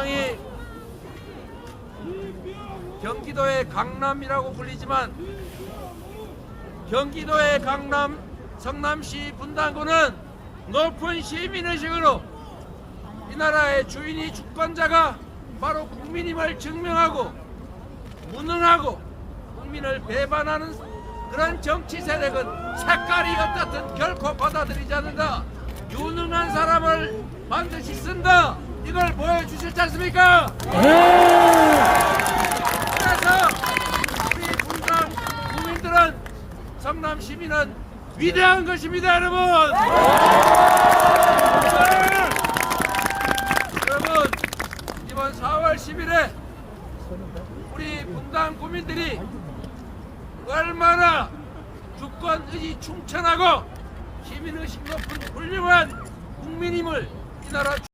상당히 경기도의 강남이라고 불리지만 경기도의 강남 성남시 분당구는 높은 시민의식으로 이 나라의 주인이 주권자가 바로 국민임을 증명하고 무능하고 국민을 배반하는 그런 정치 세력은 색깔이 어떻든 결코 받아들이지 않는다. 유능한 사람을 반드시 쓴다. 이걸 보여주셨지 않습니까? 그래서 우리 분당 국민들은 성남 시민은 위대한 것입니다, 여러분. 여러분 이번 4월 10일에 우리 분당 구민들이 얼마나 주권 의지 충천하고 시민 의식 높은 훌륭한 국민임을 이 나라